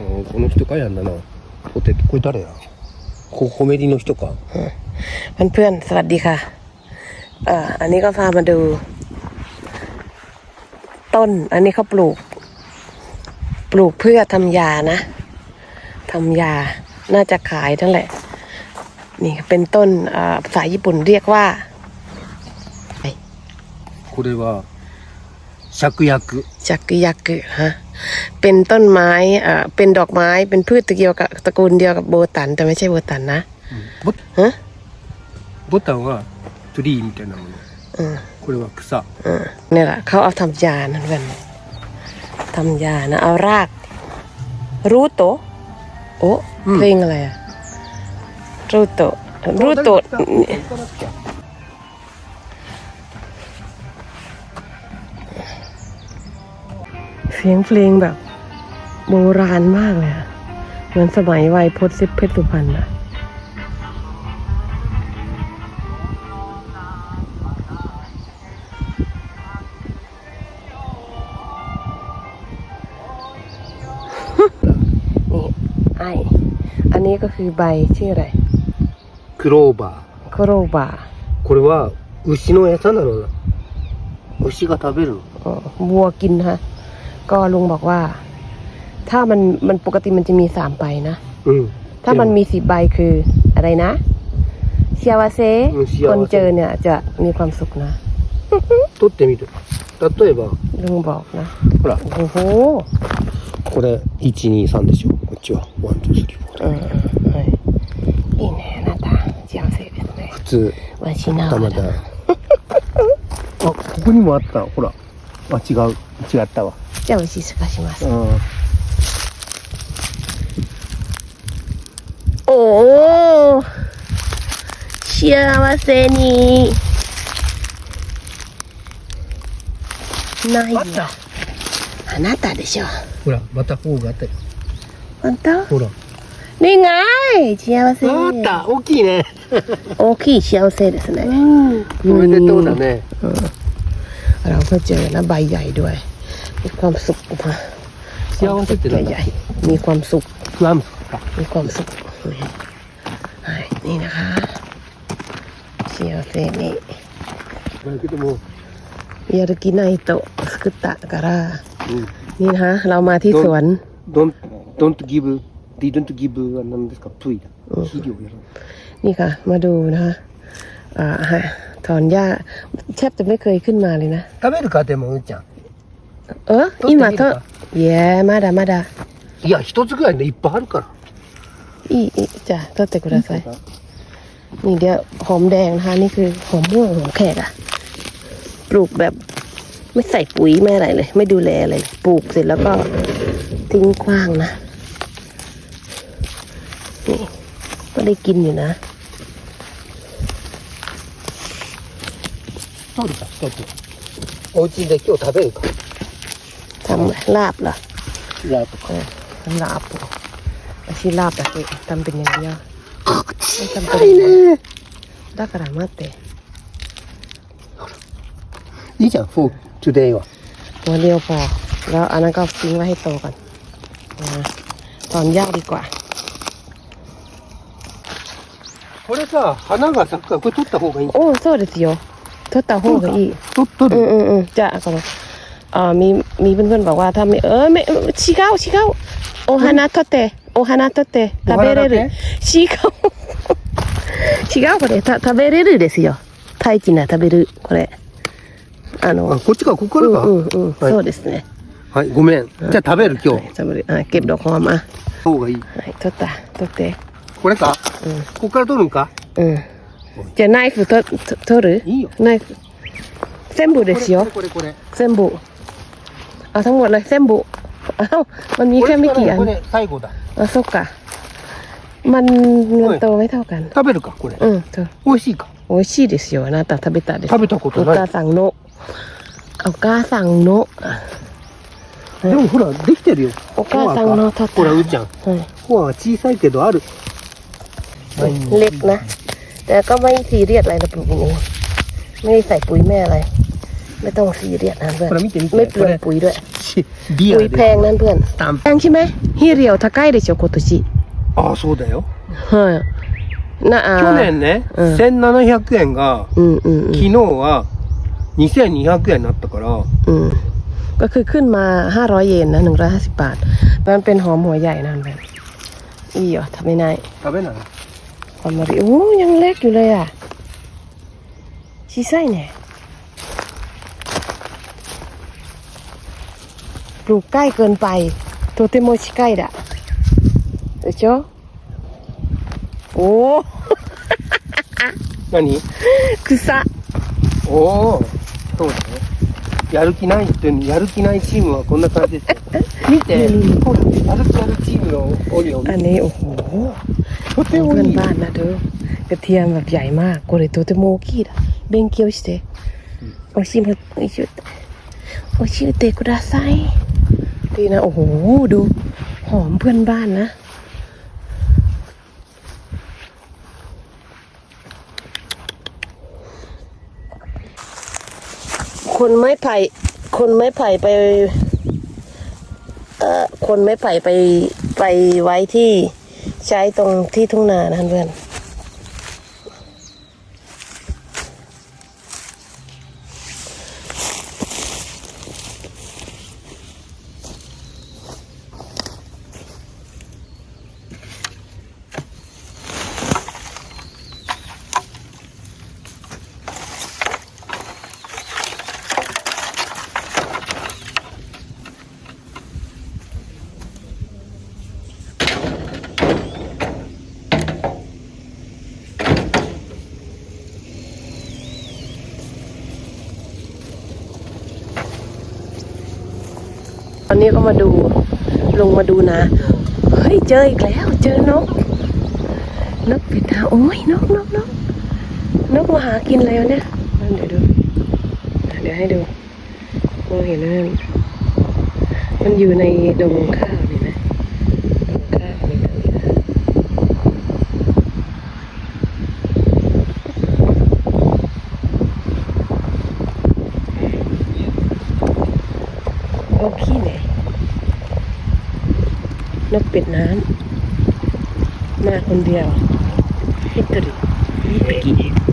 うんこの人かやんだなポテトこれ誰やこコメディの人か เพื่อนๆ สวัสดีค่ะ เอ่อ อันนี้ก็พามาดู ต้น อันนี้เขาปลูก ปลูกเพื่อทำยานะทำยา น่าจะขายนั่นแหละ นี่เป็นต้นเอ่อภาษาญี่ปุ่นเรียกว่า これは芍薬 จักรยักษ์ฮะ เป็นต้นไม้เอ่อเป็นดอกไม้ เป็นพืชตะเกียวกับตระกูลเดียวกับโบตัน แต่ไม่ใช่โบตันนะ ボ ฮะ ボタンはツリーみたいなもの อืม これは草 อ่าเนี่ยแหละเขาเอาทำยานั่นกันทำยานะ เอาราก รูโตะโอ้เพลงอะไรอะรูโตะรูโตะเ สียงเพลงแบบ โบราณมากเลยอะเหมือนสมัยวัยพจน์สิบเพชรสุพรรณอะ นี่ไออันนี้ก็คือใบชื่ออะไร クローバ โคโรบา ーこれは牛の餌なのな牛が食べるの เอ่อวัวกินฮะ ก็ลุงบอกว่า ถ้ามันมันปกติมันจะมีสามใบนะ うん ถ้ามันมีสิบใบคืออะไรนะเชียวเซ うん幸せ คนเจอเนี่ยจะมีความสุขนะ 取ってみる例えば ลุงบอกนะ ほら โอ้โห これ123でしょこっちはワンツースリーフォー เออเออいいねあなた幸せですね普通わしなたまたあここにもあったほらあ違う 違ったわ。じゃあすかします、うん。おお幸せに。ないよあなたでしょ。ほらまた方があったよ。本当？ほら。願い幸せあった大きいね。大きい幸せですね。うん。おめでとうだね、うん、あらおさちゃんやな倍がいるわい。 มีความสุขมา 幸せってなん ให だ ญ่ๆมีความสุข フランスか มีความสุขはいนี่นะคะ幸せにだけども、やる気ないと作ったからうん、 นี่นะคะ เรามาที่สวน don't don't give didn't give は何ですかプイだ肥料やる นี่ค่ะ มาดูนะคะอ่าฮะถอนหญ้าแทบจะไม่เคยขึ้นมาเลยนะ 食べるかでもうんちゃん เออ 取ってみるか 今といやまだまだいや一つぐらいねいっぱいあるからいいいいじゃあ取ってくださいนี่เดี๋ยวหอมแดงนะคะนี่คือหอมม่วงหอมแขกอะปลูกแบบ ไม่ใส่ปุ๋ยไม่อะไรเลย ไม่ดูแลอะไรเลยปลูกเสร็จแล้วก็ทิ้งขว้างนะนี่ก็ได้กินอยู่นะ 取るか一つお家で今日食べるか ทำลาบเหรอ ラーとか ลาบเหรออาชีพลาบแต่ทำเป็นอย่างเดียวไม่ทำเป็นねだから待っていいじゃんフォートゥデイは ตัวเดียวพอ แล้วอันนั้นก็ทิ้งไว้ให้โตก่อนนะถอนหญ้าดีกว่า これさ花が咲くからこれ取った方がいいโอ้そうですよ取った方がいい取取 อืมอืมอืมจะก่อนอ่า มีมีเพื่อนๆบอกว่าถ้าไม่เออไม่違う違うお花取ってお花取って食べれる違う違うこれた食べれるですよ大気な食べるこれあのあこっちかここかうんらか、うんうん、はいそうですねはいごめんじゃあ食べる今日はい食べるあเก็บดอกหอมอ่ะ 方がいいはい取った取ってこれかうんここから取るんかうんじゃあナイフとと取るいいよナイフ全部ですよこれこれこ全部 เอาทั้งหมดเลย全部อ้าวมันมี れ แค่ไม่กี่อัน これ最後だ อ่ะそっかมันมันโตไม่เท่ากัน 食べるかこれうんそう美味しいか美味しいですよあなた食べたです食べたことないお母さんのお母さんのでもほらできてるよお母さんの取ったほらうーちゃんはいコアは小さいけどある เล็กนะ แต่ก็ไม่ซีเรียสอะไรนะปลูกอย่างนี้ ไม่ได้ใส่ปุ๋ยแม่อะไร ไม่ต้องซีเรียสนะเพื่อน これ見て見て ไม่เปลือง これ ปุ๋ยด้วย しリア ปุ๋ย ル แพ で งนั่นเพื่อน スタン แพงใช่ไหมฮิเรียว高いでしょ今年ああそうだよはいなあ去年ね、うん1700円がอืมอืมอื 昨 ม 日は2200円になったから อืมก็คือขึ้นมาห้าร้อยเยนนะหนึ่งร้อยห้าสิบบาทมันเป็นหอมหัวใหญ่นะเพื่อนอีเหรอทำไม่ได้ 食べない หอมมะลิโอ้ยังเล็กอยู่เลยอ่ะ小さいね ปลูกใกล้เกินไปโตเตโมชิใกล้ดะเดี๋ยวโชโอ้ 何草おおそうだねやる気ないってやる気ないチームはこんな感じですよ見てほらやる気あるチームのオリオン อันนี้โอ้โห とても เพื่อน いい บ้านนะเด้อกระเทียมแบบใหญ่มากโกเรโตเตโมกิดะเบงเกียวชิเตโอชิม ดีนะ โอ้โห ดู หอมเพื่อนบ้านนะ คนไม้ไผ่ คนไม้ไผ่ไป เอ่อ คนไม้ไผ่ไปไปไว้ที่ใช้ตรงที่ทุ่งนานะเพื่อน อนนี้ก็มาดูลงมาดูนะ เฮ้ยเจออีกแล้ว เจอนก นกป็ดดาโอ้ยนกนกนกนกมาหากินอะไรวะเนี่ยเดี๋ยวดู เดี๋ยวให้ดูมองเห็นไหมมันอยู่ในดงข้าวนี่ไหมดงข้าวนี่ตรงนี้นะเอาขี้ไห นกเป็ดน้ำมาคนเดียวฮิตริฮิตต